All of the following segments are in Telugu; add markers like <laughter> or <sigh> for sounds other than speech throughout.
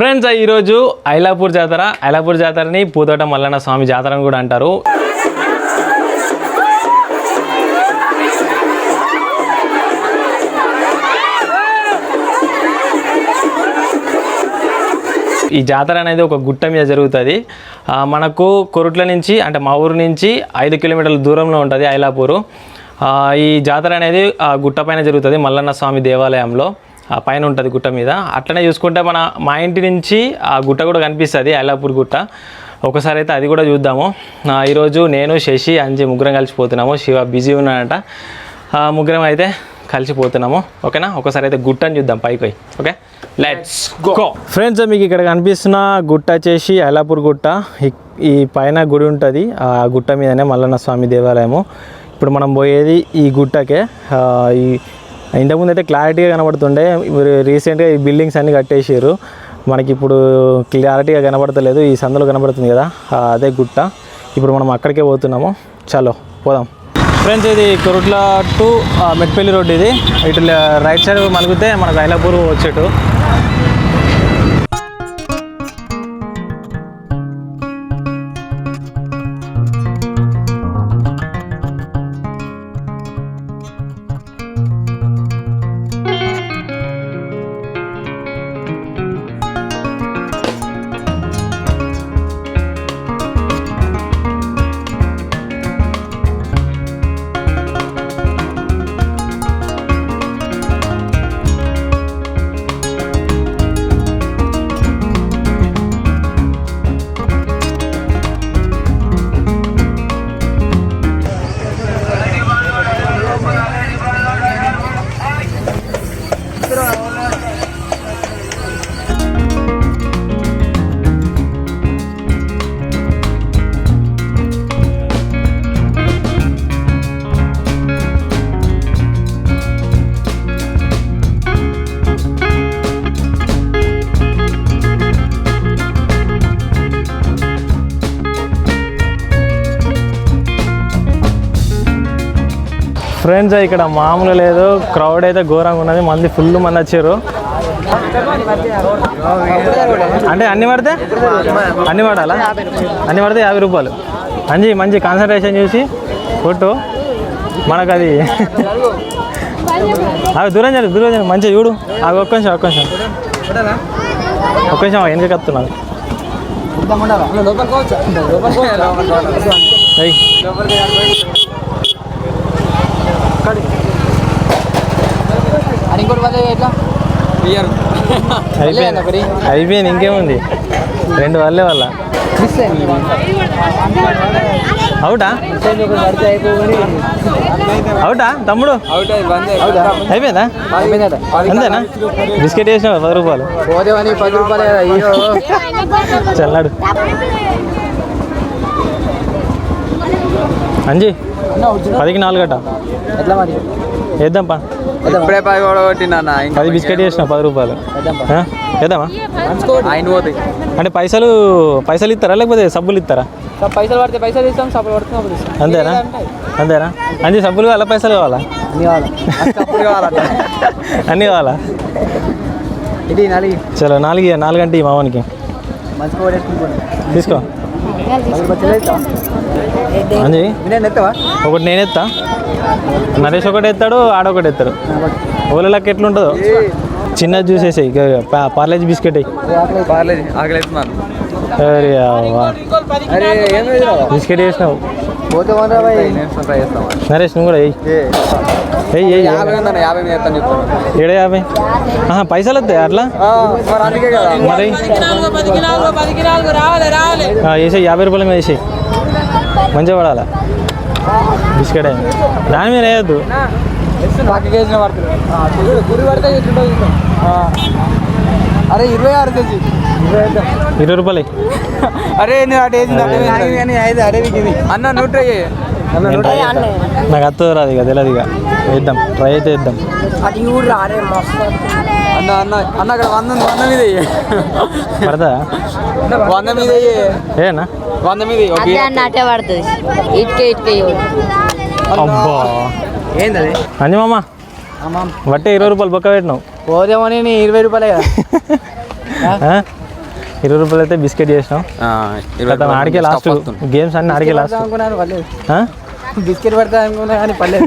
ఫ్రెండ్స్ ఈరోజు ఐలాపూర్ జాతర. ఐలాపూర్ జాతరని పూతోట మల్లన్న స్వామి జాతర అని కూడా అంటారు. ఈ జాతర అనేది ఒక గుట్ట మీద జరుగుతుంది. మనకు కొరుట్ల నుంచి అంటే మా ఊరు నుంచి ఐదు కిలోమీటర్ల దూరంలో ఉంటుంది ఐలాపూరు. ఈ జాతర అనేది ఆ గుట్ట పైన జరుగుతుంది మల్లన్న స్వామి దేవాలయంలో. పైన ఉంటుంది గుట్ట మీద. అట్లనే చూసుకుంటే మన మా ఇంటి నుంచి ఆ గుట్ట కూడా కనిపిస్తుంది ఐలాపూర్ గుట్ట. ఒకసారి అయితే అది కూడా చూద్దాము. ఈరోజు నేను శశి అంజి ముగ్గురం కలిసిపోతున్నాము. శివ బిజీ ఉన్నాడట. ముగ్గురం అయితే కలిసిపోతున్నాము. ఓకేనా? ఒకసారి అయితే గుట్టని చూద్దాం పైకి పోయి. ఓకే? లెట్స్ గో ఫ్రెండ్స్ మీకు ఇక్కడ కనిపిస్తున్న గుట్ట వచ్చేసి ఐలాపూర్ గుట్ట ఈ- ఈ పైన గుడి ఉంటుంది. ఆ గుట్ట మీదనే మల్లన్న స్వామి దేవాలయము. ఇప్పుడు మనం పోయేది ఈ గుట్టకే. ఈ ఇంతకుముందు అయితే క్లారిటీగా కనబడుతుండే. రీసెంట్గా ఈ బిల్డింగ్స్ అన్ని కట్టేసారు మనకి ఇప్పుడు క్లారిటీగా కనబడతలేదు. ఈ సందులో కనబడుతుంది కదా? అదే గుట్ట. ఇప్పుడు మనం అక్కడికే పోతున్నాము. చలో పోదాం. ఫ్రెండ్స్ ఇది కొరుట్ల టు మెట్పల్లి రోడ్ ఇది. ఇటు రైట్ సైడ్ మలిగితే మనకు ఐలాపూర్ వచ్చేటు. ఫ్రెండ్స్ ఇక్కడ మామూలు లేదు. క్రౌడ్ అయితే ఘోరంగా ఉన్నది. మంది ఫుల్ మంది వచ్చారు. అంటే అన్ని పడితే? అన్ని పడాలా? అన్ని పడితే యాభై రూపాయలు. మంచి మంచి కాన్సన్ట్రేషన్ చూసి కొట్టు. మనకు అది అవి దూరం జరుగు దూరం జరుగు మంచిగా చూడు. అవి ఒక్క నిమిషం ఒక్క నిమిషం. ఒక్క నిమిషం వెనక కత్తున్నాను అయ్యి ఇంకోటి పదే ఎట్లా అయిపోయింది. అయిపోయింది ఇంకేముంది? రెండు వాళ్ళే వాళ్ళ అవుటా? అవుటా తమ్ముడు? అయిపోయిందా? అంతేనా? బిస్కెట్ వేసినావు పది రూపాయలు? చల్లాడు. అంజీ పదికి నాలుగు గట ఎట్లా మరి? వేద్దాంపా ఇప్పుడే పది కూడా కొట్టినా పది బిస్కెట్ వేసిన పది రూపాయలు? వేద్దామా ఆయన పోతాయి అంటే పైసలు పైసలు ఇస్తారా లేకపోతే సబ్బులు ఇస్తారా? పైసలు పడితే పైసలు ఇస్తాం సబ్బులు పడితే సబ్బులు అంతేనా? అంతేనా? అంజీ సబ్బులు కావాలా పైసలు కావాలా? అన్ని కావాలి. అన్నీ కావాలా ఇది నలిగి. చలో నాలుగు నాలుగు అంటే ఈ మావానికి తీసుకో. అంజీ? ఒకటి నేను ఎత్తా నరేష్ ఒకటి ఎత్తాడు ఆడొకటి ఎత్తాడు. ఓలకి ఎట్లుంటుందో? చిన్నది చూసేసాయి పార్లేజ్ బిస్కెట్ బిస్కెట్ వేసినావు నరేష్ నువ్వు కూడా ఏడు యాభై? ఆహా, పైసలు వస్తాయి అట్లా? మరి వేసేయి యాభై రూపాయల మీద వేసేయి. మంచిగా పడాలా? బిస్కెట్ దాని మీద వేయద్దు. అరే ఇరవై ఆరు కేజీ. ఇరవై రూపాయలు. అరే నువ్వు అటు వేసింది ఐదు అరే ఇది అన్న నూట నేను ట్రై. నాకు అత్తది రాదు ఇక తెలియదు ఇక. వేద్దాం. ట్రై అయితే వేద్దాం. అన్న అన్న అన్న అక్కడ వంద వంద మీద. పడతా వంద మీద. ఏనా వంద మీద అదే అన్న అట్టే పడుతుంది. ఇటుకే ఇటుకే అబ్బా. ఏంది అది మామ బట్టే ఇరవై రూపాయలు బొక్క పెట్టినావు. పోదేమని నీ ఇరవై రూపాయలే కదా? ఇరవై రూపాయలు అయితే బిస్కెట్ చేసినాం ఆడికే లాస్ట్ గేమ్స్ అన్ని ఆడికే లాస్ట్. అనుకున్నాను పర్లేదు. బిస్కెట్ పడతా అనుకున్నా కానీ పర్లేదు.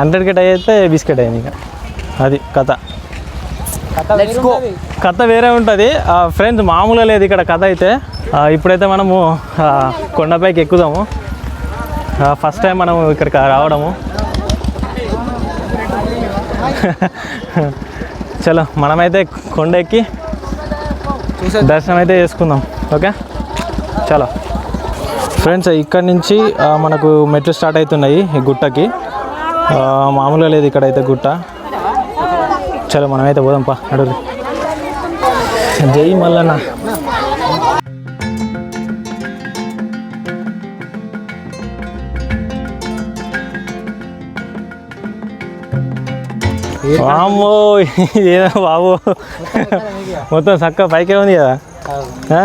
హండ్రెడ్ కిట్ అయితే బిస్కెట్ అయింది ఇక. అది కథ. కథ వేరే ఉంటుంది. ఫ్రెండ్స్ మామూలుగా లేదు ఇక్కడ కథ అయితే. ఇప్పుడైతే మనము కొండపైకి ఎక్కుదాము. ఫస్ట్ టైం మనం ఇక్కడికి రావడము. చలో మనమైతే కొండ ఎక్కి దర్శనం అయితే చేసుకుందాం. ఓకే? చలో. ఫ్రెండ్స్ ఇక్కడ నుంచి మనకు మెట్లు స్టార్ట్ అవుతున్నాయి ఈ గుట్టకి. మామూలుగా లేదు ఇక్కడైతే గుట్ట. చలో మనమైతే పోదాంపా అడుగు జై మల్లన్న. వామ్మో ఏదో బాబు? మొత్తం చక్క పైకే ఉంది కదా? ఆ?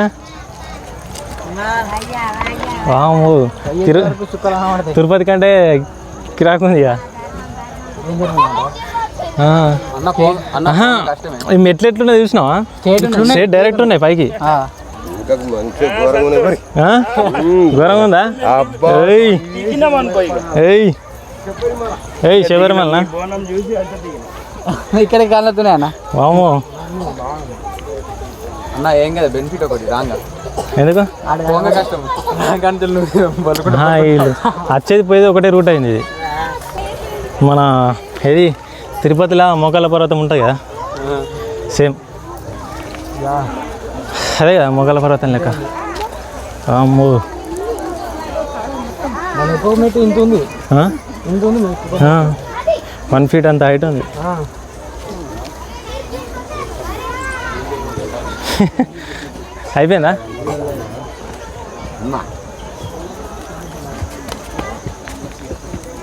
తిరు తిరుపతి కంటే కిరాకు ఉంది మెట్లు ఎట్లున్నాయి చూసినావా? స్ట్రేట్ డైరెక్ట్ ఉన్నాయి. పైకి? ఘోరంగా ఉందా? ఏయ్. ఏయ్. ఏయ్ శబరిమల ఇక్కడికి కాళ్ళతున్నాయి అన్న. వామో అన్న ఏం కదా బెనిఫిట్ ఒకటి రాంగా. ఎందుకు? వచ్చేది పోయేది ఒకటే రూట్ అయింది ఇది. మన ఏది? తిరుపతిలో మోకాళ్ళ పర్వతం ఉంటుంది కదా? సేమ్ అదే కదా మోకాళ్ళ పర్వతం లెక్క. అమ్మో. ఇంత ఉంది. వన్ ఫీట్ అంత హైట్ ఉంది. ఆ. <laughs> అయిపోయిందా సరే లేటే నీకు సుఖదేవుడు మంచి ఉంటే బూట్లు ఎక్కడ బూట్ ఇంటి ఫాస్ట్లో దిగుతున్నాను నువ్వు కొబ్బరికాయలు పెట్టినావా? ఆ,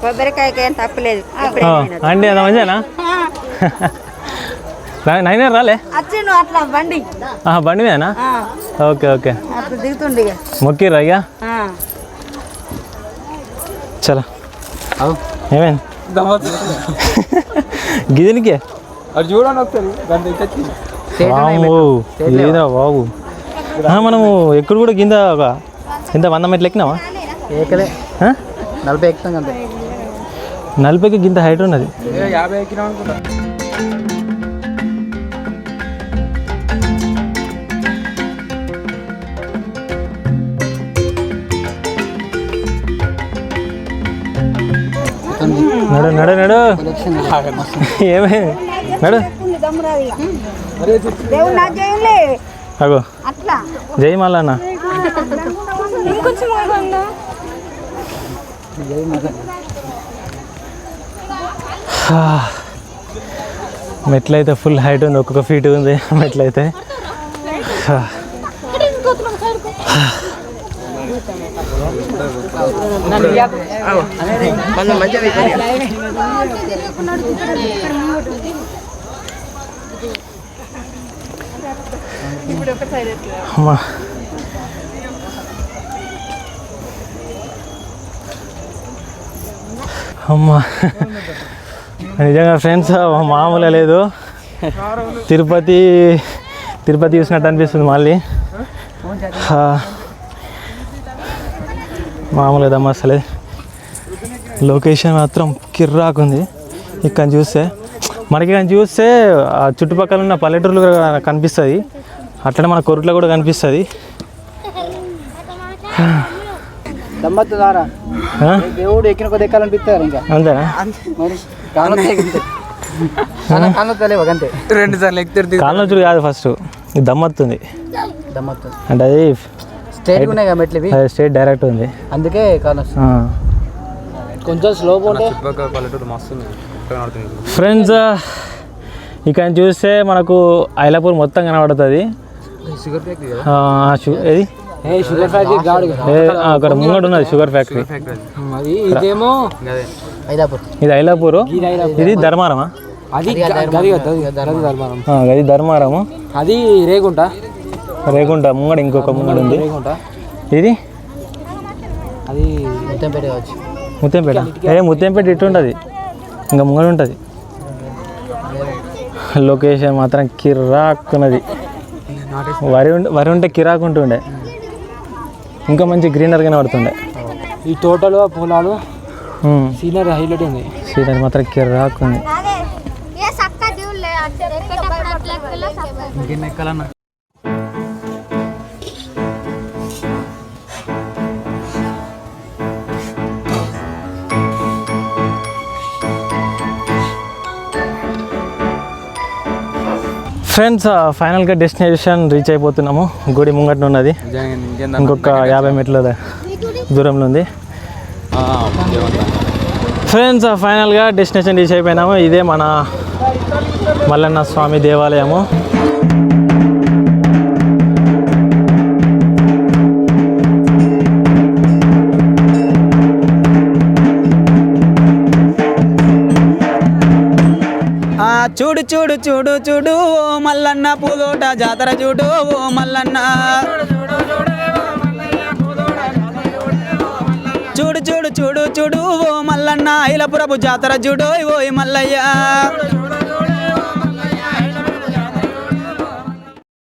కొబ్బరికాయకి ఏం తక్కులేదు ఆ, ఆంటీ అంత మంచిదేనా నై- నైనా రాలే? అట్లా బండి ఆహా, బండి మీదనా? Okay okay. అప్పుడు దిగుతుండే ఇక. చలో. ఏమైంది. గిదినికే? అది చూడండి ఒకసారి. ఇంత ఏదా బాబు ఆ, మనము ఎక్కడ కూడా కింద ఒక ఎంత వంద మెట్లు ఎక్కినావా? ఏకలే. ఆ? నలభై ఎక్కుతాం అంతే. నలభైకి గింత హైట్ ఉన్నది. యాభై ఎక్కినాం అనుకుంటా. నడు నడు నడు. ఏమైంది నడు. దేవుడు నా జైలే అగో. అట్లా? జై మల్లన్న. మెట్లయితే ఫుల్ హైట్ ఉంది ఒక్కొక్క ఫీట్ ఉంది <laughs> మెట్లయితే అమ్మా. అమ్మా. నిజంగా ఫ్రెండ్స్ మామూలుగా లేదు. తిరుపతి తిరుపతి చూసినట్టు అనిపిస్తుంది మళ్ళీ. ఆ, మామూలుగా దమ్మ అసలే. లొకేషన్ మాత్రం కిర్రాకుంది ఇక్కడ చూస్తే మనకి ఇక్కడ చూస్తే ఆ చుట్టుపక్కల ఉన్న పల్లెటూర్లు కనిపిస్తుంది. అట్లనే మన కొరుట్లో కూడా కనిపిస్తుంది. <laughs> దమ్మత్తు దారా? దేవుడు ఎక్కిన కొద్ది ఎక్కాలనిపిస్తారు ఇంకా అంతేనా? మరి కాళ్ళు కాళ్ళు తెలియవు అంతే రెండు సార్లు ఎక్కుతారు కాళ్ళ చూడు కాదు ఫస్ట్. ఇది దమ్మత్తుంది దమ్మత్తు అంటే అది స్ట్రైట్ ఉన్నాయి కదా మెట్లు ఇవి? స్టేట్ డైరెక్ట్ ఉంది. అందుకే కాళ్ళు ఆ. కొంచెం స్లోగా ఉంటే ఫ్రెండ్స్ ఇక్కడ చూస్తే మనకు ఐలాపూర్ మొత్తం కనబడుతుంది. ఏది? షుగర్ ఫ్యాక్టరీ ఆ, అక్కడ ముంగడు ఉన్నది షుగర్ ఫ్యాక్టరీ. అది. ఇదేమో ఇది ఐలాపూరు ఇది ఐలాపూర్. ఇది ధర్మారమా? అది గ- గది కదా గది ధర్మారం. ఇది ధర్మారము? అది రేగుంట. రేగుంట ముంగడ ఇంకొక ముంగడు ఉంది. రేగుంట. ఇది? అది ముత్తంపేట కావచ్చు. ముత్యంపేట ఏ ముత్యంపేట ఇటు ఉంటుంది ఇంకా ముంగడు ఉంటుంది. లొకేషన్ మాత్రం కిరాక్కున్నది వరి ఉంటే వరి ఉంటే కిరాకు ఉంటుండే. ఇంకా మంచి గ్రీనరీ కనబడుతుండే ఈ తోటలు ఆ పొలాలు. సీనరీ హైలైట్ ఉంది. సీనరీ మాత్రం కిరాకు ఉంది. ఏ సక్క ఫ్రెండ్స్ ఫైనల్గా డెస్టినేషన్ రీచ్ అయిపోతున్నాము. గుడి ముంగట ఉన్నది ఇంకొక యాభై మీటర్ల దూరంలో ఉంది. ఫ్రెండ్స్ ఫైనల్గా డెస్టినేషన్ రీచ్ అయిపోయినాము. ఇదే మన మల్లన్న స్వామి దేవాలయము. చూడు చూడు చూడు చూడు ఓ మల్లన్న పూదోట జాతర చూడు ఓ మల్లన్న. చూడు చూడు చూడు చూడు ఓ మల్లన్న ఐలపురపు జాతర చూడు ఓ మల్లయ్య.